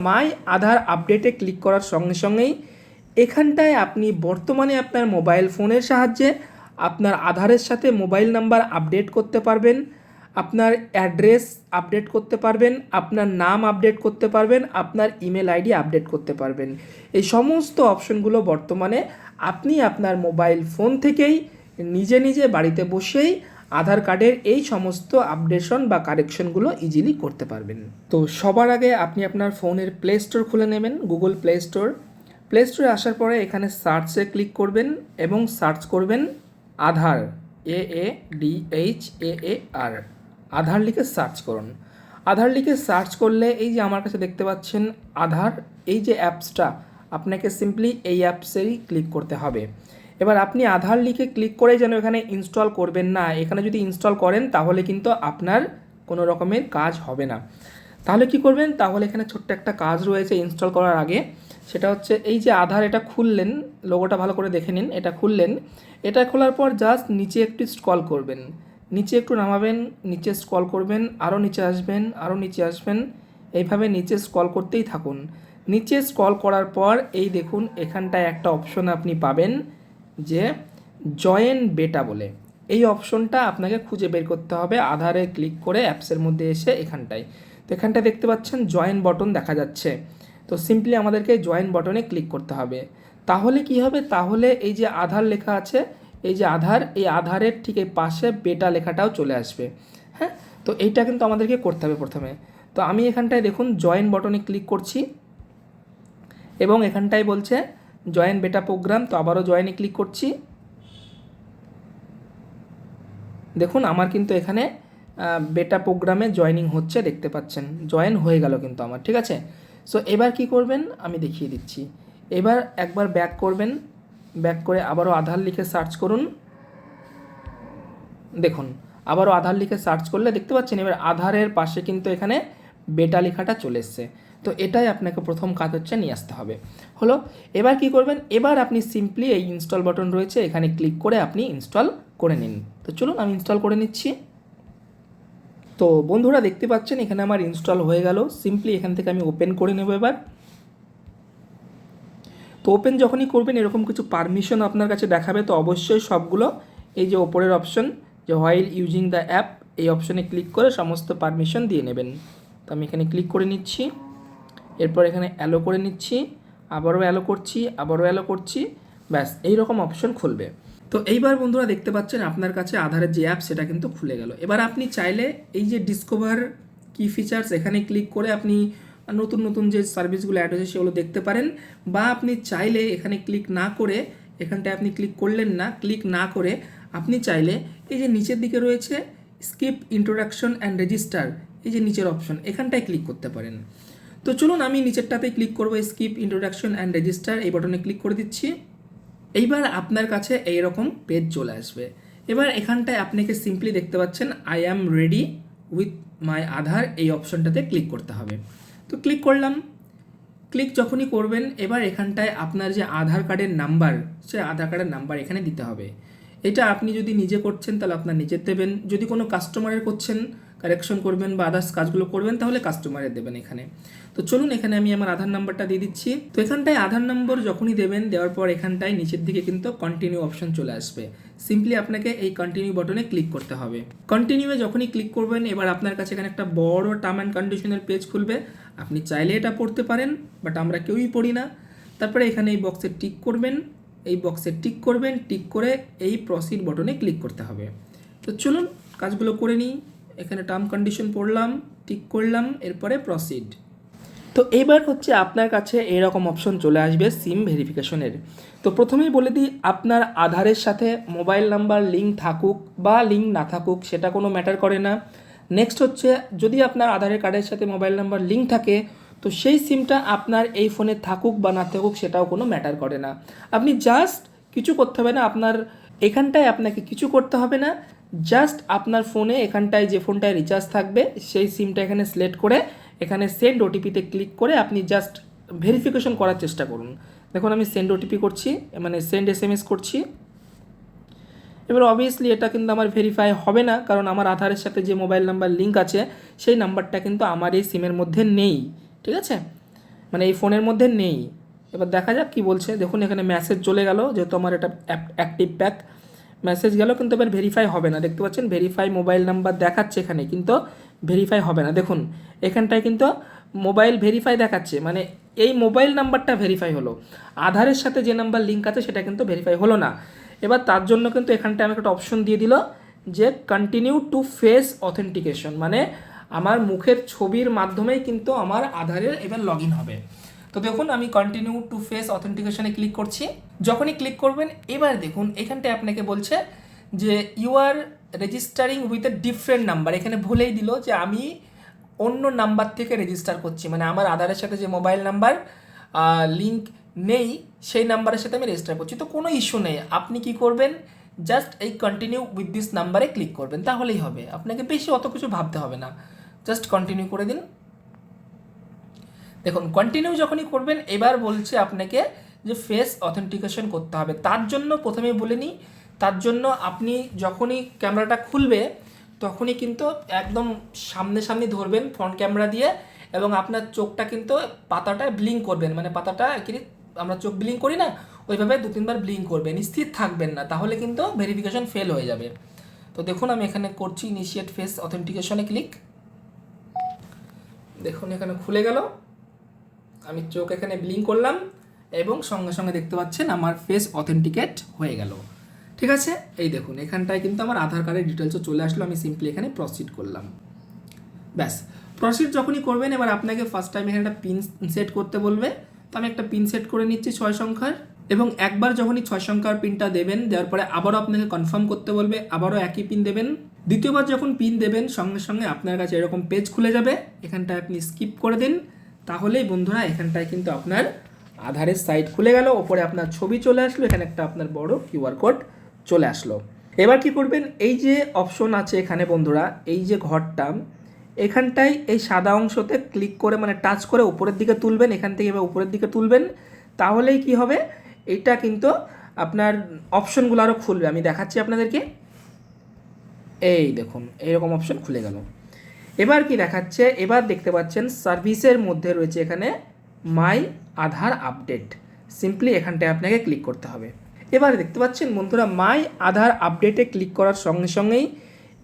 মাই আধার আপডেটে ক্লিক করার সঙ্গে সঙ্গেই এখানটায় আপনি বর্তমানে আপনার মোবাইল ফোনের সাহায্যে আপনার আধারের সাথে মোবাইল নাম্বার আপডেট করতে পারবেন, আপনার অ্যাড্রেস আপডেট করতে পারবেন, আপনার নাম আপডেট করতে পারবেন, আপনার ইমেল আইডি আপডেট করতে পারবেন। এই সমস্ত অপশনগুলো বর্তমানে আপনি আপনার মোবাইল ফোন থেকেই নিজে নিজে বাড়িতে বসেই আধার কার্ডের এই সমস্ত আপডেশন বা কারেকশনগুলো ইজিলি করতে পারবেন। তো সবার আগে আপনি আপনার ফোনের প্লে স্টোর খুলে নেবেন গুগল প্লে স্টোর প্লে স্টোরে আসার পরে এখানে সার্চে ক্লিক করবেন এবং সার্চ করবেন আধার এ এ ডি এইচ এ এ আর আধার লিখে সার্চ করুন। আধার লিখে সার্চ করলে এই যে আমার কাছে দেখতে পাচ্ছেন আধার এই যে অ্যাপসটা আপনাকে সিম্পলি এই অ্যাপসেরই ক্লিক করতে হবে। এবার আপনি আধার লিখে ক্লিক করে যেন এখানে ইনস্টল করবেন না, এখানে যদি ইনস্টল করেন তাহলে কিন্তু আপনার কোনো রকমের কাজ হবে না। তাহলে কি করবেন? তাহলে এখানে ছোট্ট একটা কাজ রয়েছে ইনস্টল করার আগে, সেটা হচ্ছে এই যে আধার এটা খুললেন লোগোটা ভালো করে দেখে নিন, এটা খুললেন, এটা খোলার পর জাস্ট নিচে একটু স্ক্রল করবেন। নিচে একটু নামাবেন, নিচে স্ক্রল করবেন আরও নিচে আসবেন আরও নিচে আসবেন, এইভাবে নিচে স্ক্রল করতেই থাকুন। নিচে স্ক্রল করার পর এই দেখুন এখানটায় একটা অপশন আপনি পাবেন যে জয়েন বেটা বলে। এই অপশনটা আপনাকে খুঁজে বের করতে হবে আধারে ক্লিক করে অ্যাপসের মধ্যে এসে এখানটায়। তো এখানটায় দেখতে পাচ্ছেন জয়েন বটন দেখা যাচ্ছে। তো সিম্পলি আমাদেরকে জয়েন বটনে ক্লিক করতে হবে। তাহলে কি হবে? তাহলে এই যে আধার লেখা আছে, এই যে আধার, এই আধারের ঠিক এই পাশে বেটা লেখাটাও চলে আসবে। হ্যাঁ? তো এইটা কিন্তু আমাদেরকে করতে হবে প্রথমে। তো আমি এখানটায় দেখুন জয়েন বটনে ক্লিক করছি। এবং এখানটায় বলছে জয়েন বেটা প্রোগ্রাম তো আবারও জয়েনে ক্লিক করছি। দেখুন, আমার কিন্তু এখানে বেটা প্রোগ্রামে জয়েনিং হচ্ছে, দেখতে পাচ্ছেন। জয়েন হয়ে গেল কিন্তু আমার, ঠিক আছে? সো এবার কি করবেন? আমি দেখিয়ে দিচ্ছি। এবার একবার ব্যাক করবেন। ব্যাক করে আবারও আধার লিখে সার্চ করুন। দেখুন, আবারও আধার লিখে সার্চ করলে, দেখতে পাচ্ছেন? এবার আধারের পাশে কিন্তু এখানে বেটা লেখাটা চলে এসছে। তো এটাই আপনাকে প্রথম কাজ হচ্ছে নিয়ে আসতে হবে। হলো, এবার কি করবেন? এবার আপনি সিম্পলি এই ইনস্টল বাটন রয়েছে, এখানে ক্লিক করে আপনি ইনস্টল করে নিন। তো চলুন, আমি ইনস্টল করে নিচ্ছি। তো বন্ধুরা, দেখতে পাচ্ছেন, এখানে আমার ইনস্টল হয়ে গেল। সিম্পলি এখান থেকে আমি ওপেন করে নেব এবার। তো ওপেন যখনই করবেন, এরকম কিছু পারমিশন আপনার কাছে দেখাবে, তো অবশ্যই সবগুলো এই যে ওপরের অপশন যে হোয়াইল ইউজিং দ্য অ্যাপ এই অপশনে ক্লিক করে সমস্ত পারমিশন দিয়ে নেবেন। তো আমি এখানে ক্লিক করে নিচ্ছি। এরপর এখানে অ্যালো করে নিচ্ছি, আবারও অ্যালো করছি, আবারও অ্যালো করছি, ব্যাস, এই রকম অপশন খুলবে। তো এইবার বন্ধুরা দেখতে পাচ্ছেন আপনার কাছে আধারের যে অ্যাপ সেটা কিন্তু খুলে গেল। এবার আপনি চাইলে এই যে ডিসকভার কি ফিচার্স এখানে ক্লিক করে আপনি নতুন নতুন যে সার্ভিসগুলো অ্যাড হয়েছে, সেগুলো দেখতে পারেন। বা আপনি চাইলে এখানে ক্লিক না করে, এখানটায় আপনি ক্লিক করলেন না ক্লিক না করে আপনি চাইলে এই যে নিচের দিকে রয়েছে স্কিপ ইন্ট্রোডাকশন অ্যান্ড রেজিস্টার এই যে নিচের অপশন এখানটায় ক্লিক করতে পারেন। তো চলুন আমি নিচেরটাতে ক্লিক করব স্কিপ ইন্ট্রোডাকশন অ্যান্ড রেজিস্টার এই বাটনে ক্লিক করে দিচ্ছি। এইবার আপনার কাছে এইরকম পেজ চলে আসবে। এবার এখানটায় আপনাকে সিম্পলি দেখতে পাচ্ছেন I am ready with my Aadhaar এই অপশনটাতে ক্লিক করতে হবে। তো ক্লিক করলাম। ক্লিক যখনই করবেন, এবার এখানটায় আপনার যে আধার কার্ডের নাম্বার সে আধার কার্ডের নাম্বার এখানে দিতে হবে। এটা আপনি যদি নিজে করছেন, তাহলে আপনার নিজের দেবেন। যদি কোনো কাস্টমারের করছেন কারেকশন করবেন বা আদার্স কাজগুলো করবেন, তাহলে কাস্টমারের দেবেন এখানে। তো চলুন, এখানে আমি আমার আধার নাম্বারটা দিয়ে দিচ্ছি। তো এখানটায় আধার নম্বর যখনই দেবেন, দেওয়ার পর এখানটায় নিচের দিকে কিন্তু কন্টিনিউ অপশন চলে আসবে। সিম্পলি আপনাকে এই কন্টিনিউ বাটনে ক্লিক করতে হবে। কন্টিনিউয়ে যখনই ক্লিক করবেন, এবার আপনার কাছে এখানে একটা বড় টার্ম অ্যান্ড কন্ডিশনের পেজ খুলবে। আপনি চাইলে এটা পড়তে পারেন বাট আমরা কেউই পড়ি না। তারপরে এখানে এই বক্সে টিক করবেন। এই বক্সে টিক করবেন টিক করে এই প্রসিড বটনে ক্লিক করতে হবে। তো চলুন, কাজগুলো করে নিই। এখানে টার্ম কন্ডিশন পড়লাম টিক করলাম, এরপরে প্রসিড তো এইবার হচ্ছে আপনার কাছে এরকম অপশন চলে আসবে সিম ভেরিফিকেশনের তো প্রথমেই বলে দিই, আপনার আধারের সাথে মোবাইল নাম্বার লিঙ্ক থাকুক বা লিঙ্ক না থাকুক, সেটা কোনো ম্যাটার করে না। নেক্সট হচ্ছে, যদি আপনার আধারের কার্ডের সাথে মোবাইল নাম্বার লিঙ্ক থাকে, তো সেই সিমটা আপনার এই ফোনে থাকুক বা না থাকুক, সেটাও কোনো ম্যাটার করে না। আপনি জাস্ট কিছু করতে হবে না, আপনার এখানটায় আপনাকে কিছু করতে হবে না। জাস্ট আপনার ফোনে এখানটায় যে ফোনটায় রিচার্জ থাকবে, সেই সিমটা এখানে সিলেক্ট করে, এখানে সেন্ড ওটিপিতে ক্লিক করে আপনি জাস্ট ভেরিফিকেশন করার চেষ্টা করুন। দেখুন, আমি সেন্ড ওটিপি করছি মানে সেন্ড এস এম এস করছি। এবার অবভিয়াসলি এটা কিন্তু আমার ভেরিফাই হবে না, কারণ আমার আধারের সাথে যে মোবাইল নাম্বার লিঙ্ক আছে, সেই নাম্বারটা কিন্তু আমার এই সিমের মধ্যে নেই, ঠিক আছে? মানে এই ফোনের মধ্যে নেই। এবার দেখা যাক কি বলছে। দেখুন, এখানে মেসেজ চলে গেল, যেহেতু আমার এটা অ্যাক্টিভ প্যাক মেসেজ গেল কিন্তু এবার ভেরিফাই হবে না। দেখতে পাচ্ছেন ভেরিফাই মোবাইল নাম্বার দেখাচ্ছে এখানে, কিন্তু ভেরিফাই হবে না। দেখুন, এখানটায় কিন্তু মোবাইল ভেরিফাই দেখাচ্ছে মানে এই মোবাইল নাম্বারটা ভেরিফাই হলো। আধারের সাথে যে নাম্বার লিঙ্ক আছে, সেটা কিন্তু ভেরিফাই হলো না। এবার তার জন্য কিন্তু এখানটায় আমাকে একটা অপশন দিয়ে দিল যে কন্টিনিউ টু ফেস অথেন্টিকেশন মানে আমার মুখের ছবির মাধ্যমেই কিন্তু আমার আধারের এবার লগ হবে। তো দেখুন, আমি কন্টিনিউ টু ফেস অথেন্টিকেশনে ক্লিক করছি। যখনই ক্লিক করবেন, এবার দেখুন, এখানটায় আপনাকে বলছে যে you are registering with a different number এখানে ভুলেই দিল যে, আমি অন্য নাম্বার থেকে রেজিস্টার করছি। মানে আমার আধারের সাথে যে মোবাইল নাম্বার লিঙ্ক নেই, সেই নাম্বারের সাথে আমি রেজিস্টার করছি। তো কোনো ইস্যু নেই। আপনি কি করবেন? জাস্ট এই কন্টিনিউ উইথ দিস নাম্বারে ক্লিক করবেন। তাহলেই হবে। আপনাকে বেশি অত কিছু ভাবতে হবে না। জাস্ট কন্টিনিউ করে দিন। দেখুন কন্টিনিউ যখনই করবেন, এবার বলছে আপনাকে যে ফেস অথেন্টিকেশন করতে হবে। তার জন্য প্রথমে বলে নিই, তার জন্য আপনি যখনই ক্যামেরাটা খুলবে, তখনই কিন্তু একদম সামনে সামনে ধরবেন ফ্রন্ট ক্যামেরা দিয়ে এবং আপনার চোখটা কিন্তু পাতাটা ব্লিং করবেন। মানে পাতাটা কি আমরা চোখ ব্লিং করি না, ওইভাবে দু তিনবার ব্লিং করবেন, স্থির থাকবেন না, তাহলে কিন্তু ভেরিফিকেশন ফেল হয়ে যাবে। তো দেখুন, আমি এখানে করছি ইনিশিয়েট ফেস অথেন্টিকেশনে ক্লিক দেখুন, এখানে খুলে গেল। আমি চোখ এখানে ব্লিং করলাম এবং সঙ্গে সঙ্গে দেখতে পাচ্ছেন আমার ফেস অথেন্টিকেট হয়ে গেল। ঠিক আছে? এই দেখুন, এখানটায় কিন্তু আমার আধার কার্ডের ডিটেলসও চলে আসলো, আমি সিম্পলি এখানে প্রসিড করলাম। ব্যাস প্রসিড যখনই করবেন, এবার আপনাকে ফার্স্ট টাইম এখানে একটা পিন সেট করতে বলবে। তো আমি একটা পিন সেট করে নিচ্ছি ছয় সংখ্যার, এবং একবার যখনই ছয় সংখ্যার পিনটা দেবেন, দেওয়ার পরে আবারও আপনাকে কনফার্ম করতে বলবে, আবারও একই পিন দেবেন। দ্বিতীয়বার যখন পিন দেবেন, সঙ্গে সঙ্গে আপনার কাছে এরকম পেজ খুলে যাবে। এখানটায় আপনি স্কিপ করে দিন। তাহলেই বন্ধুরা, এখানটায় কিন্তু আপনার আধারের সাইট খুলে গেল, ওপরে আপনার ছবি চলে আসলো, এখানে একটা আপনার বড় কিউআর কোড চলে আসলো। এবার কি করবেন, এই যে অপশন আছে এখানে বন্ধুরা, এই যে ঘরটা, এখানটায় এই সাদা অংশতে ক্লিক করে মানে টাচ করে উপরের দিকে তুলবেন, এখান থেকে এবার উপরের দিকে তুলবেন, তাহলেই কি হবে, এটা কিন্তু আপনার অপশনগুলো আরও খুলবে। আমি দেখাচ্ছি আপনাদেরকে। এই দেখুন, এইরকম অপশন খুলে গেল। এবার কি দেখাচ্ছে? এবার দেখতে পাচ্ছেন সার্ভিসের মধ্যে রয়েছে এখানে মাই আধার আপডেট। সিম্পলি এখানটায় আপনাকে ক্লিক করতে হবে। এবার দেখতে পাচ্ছেন বন্ধুরা, মাই আধার আপডেটে ক্লিক করার সঙ্গে সঙ্গেই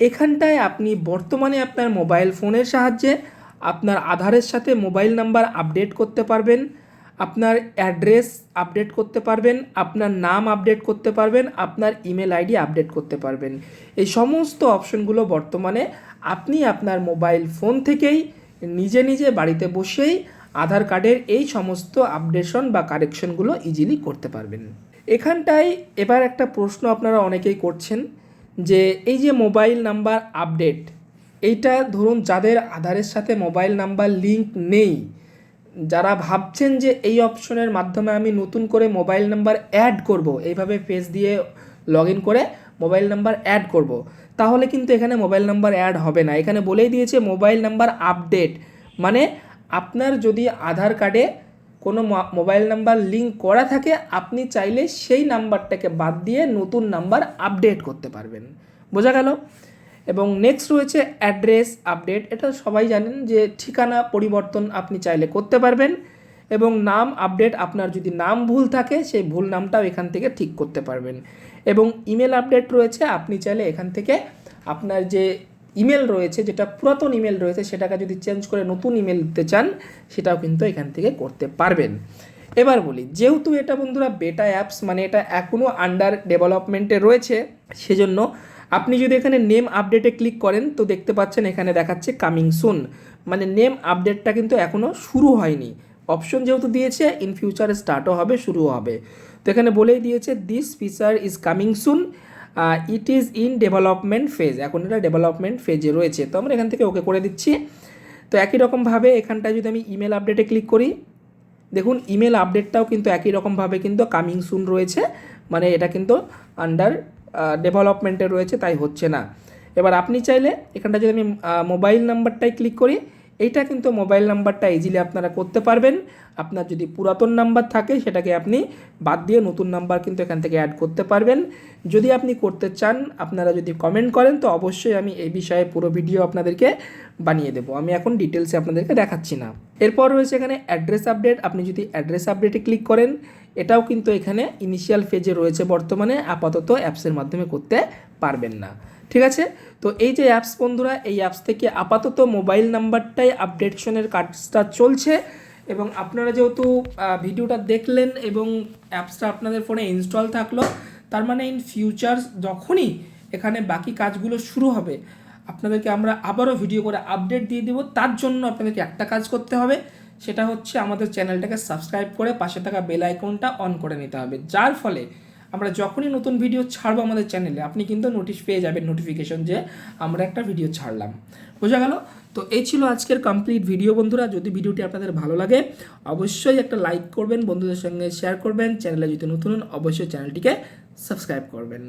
এখানটায় আপনি বর্তমানে আপনার মোবাইল ফোনের সাহায্যে আপনার আধারের সাথে মোবাইল নাম্বার আপডেট করতে পারবেন। আপনার অ্যাড্রেস আপডেট করতে পারবেন, আপনার নাম আপডেট করতে পারবেন, আপনার ইমেল আইডি আপডেট করতে পারবেন। এই সমস্ত অপশনগুলো বর্তমানে আপনি আপনার মোবাইল ফোন থেকেই, নিজে নিজে বাড়িতে বসেই আধার কার্ডের এই সমস্ত আপডেশন বা কারেকশনগুলো ইজিলি করতে পারবেন। এখানটায় এবার একটা প্রশ্ন আপনারা অনেকেই করছেন যে, এই যে মোবাইল নাম্বার আপডেট, এইটা ধরুন যাদের আধারের সাথে মোবাইল নাম্বার লিংক নেই যারা ভাবছেন যে এই অপশনের মাধ্যমে আমি নতুন করে মোবাইল নাম্বার অ্যাড করব, এইভাবে পেজ দিয়ে লগ ইন করে মোবাইল নাম্বার অ্যাড করব, তাহলে কিন্তু এখানে মোবাইল নাম্বার অ্যাড হবে না। এখানে বলেই দিয়েছে মোবাইল নাম্বার আপডেট মানে আপনার যদি আধার কার্ডে কোনো মোবাইল নাম্বার লিঙ্ক করা থাকে, আপনি চাইলে সেই নাম্বারটাকে বাদ দিয়ে নতুন নাম্বার আপডেট করতে পারবেন। বোঝা গেল? এবং নেক্সট রয়েছে অ্যাড্রেস আপডেট এটা সবাই জানেন যে ঠিকানা পরিবর্তন আপনি চাইলে করতে পারবেন এবং নাম আপডেট আপনার যদি নাম ভুল থাকে, সেই ভুল নামটাও এখান থেকে ঠিক করতে পারবেন। এবং ইমেল আপডেট রয়েছে, আপনি চাইলে এখান থেকে আপনার যে ইমেল রয়েছে, যেটা পুরাতন ইমেল রয়েছে, সেটাকে যদি চেঞ্জ করে নতুন ইমেল দিতে চান, সেটাও কিন্তু এখান থেকে করতে পারবেন। এবার বলি, যেহেতু এটা বন্ধুরা বেটা অ্যাপস মানে এটা এখনও আন্ডার ডেভেলপমেন্টে রয়েছে, সেজন্য আপনি যদি এখানে নেম আপডেটে ক্লিক করেন, তো দেখতে পাচ্ছেন এখানে দেখাচ্ছে কামিং সুন মানে নেম আপডেটটা কিন্তু এখনও শুরু হয়নি। অপশন যেহেতু দিয়েছে ইন ফিউচারে স্টার্টও হবে, শুরুও হবে। তো এখানে বলেই দিয়েছে this feature is coming soon it is in development phase এখন এটা ডেভেলপমেন্ট ফেজে রয়েছে। তো আমরা এখান থেকে ওকে করে দিচ্ছি। তো একই রকমভাবে এখানটায় যদি আমি ইমেল আপডেটে ক্লিক করি, দেখুন ইমেল আপডেটটাও কিন্তু একই রকমভাবে কিন্তু কামিং সুন রয়েছে। মানে এটা কিন্তু আন্ডার ডেভেলপমেন্টে রয়েছে, তাই হচ্ছে না। এবার আপনি চাইলে এখানটা যদি আমি মোবাইল নাম্বারটাই ক্লিক করি, এইটা কিন্তু মোবাইল নাম্বারটা ইজিলি আপনারা করতে পারবেন। আপনার যদি পুরাতন নাম্বার থাকে, সেটাকে আপনি বাদ দিয়ে নতুন নাম্বার কিন্তু এখান থেকে অ্যাড করতে পারবেন। যদি আপনি করতে চান, আপনারা যদি কমেন্ট করেন, তো অবশ্যই আমি এই বিষয়ে পুরো ভিডিও আপনাদেরকে বানিয়ে দেবো। আমি এখন ডিটেলসে আপনাদেরকে দেখাচ্ছি না। এরপর রয়েছে এখানে অ্যাড্রেস আপডেট আপনি যদি অ্যাড্রেস আপডেটে ক্লিক করেন এটাও কিন্তু এখানে ইনিশিয়াল ফেজে রয়েছে বর্তমানে, আপাতত অ্যাপসের মাধ্যমে করতে পারবেন না। ঠিক আছে? তো এই যে অ্যাপস বন্ধুরা, এই অ্যাপস থেকে আপাতত মোবাইল নাম্বারটাই আপডেটশনের কাজটা চলছে এবং আপনারা যেহেতু ভিডিওটা দেখলেন এবং অ্যাপসটা আপনাদের ফোনে ইনস্টল থাকল, তার মানে ইন ফিউচার যখনই এখানে বাকি কাজগুলো শুরু হবে, আপনাদেরকে আমরা আবারও ভিডিও করে আপডেট দিয়ে দেবো। তার জন্য আপনাদেরকে একটা কাজ করতে হবে সেটা হচ্ছে আমাদের চ্যানেলটাকে সাবস্ক্রাইব করে পাশে থাকা বেল আইকনটা অন করে নিতে হবে। যার ফলে আমরা যখনই নতুন ভিডিও ছাড়বো আমাদের চ্যানেলে, আপনি কিন্তু নোটিশ পেয়ে যাবেন নোটিফিকেশন যে আমরা একটা ভিডিও ছাড়লাম। বোঝা গেল? তো এই ছিল আজকের কমপ্লিট ভিডিও বন্ধুরা। যদি ভিডিওটি আপনাদের ভালো লাগে, অবশ্যই একটা লাইক করবেন, বন্ধুদের সঙ্গে শেয়ার করবেন। চ্যানেলে যদি নতুন হন, অবশ্যই চ্যানেলটিকে সাবস্ক্রাইব করবেন।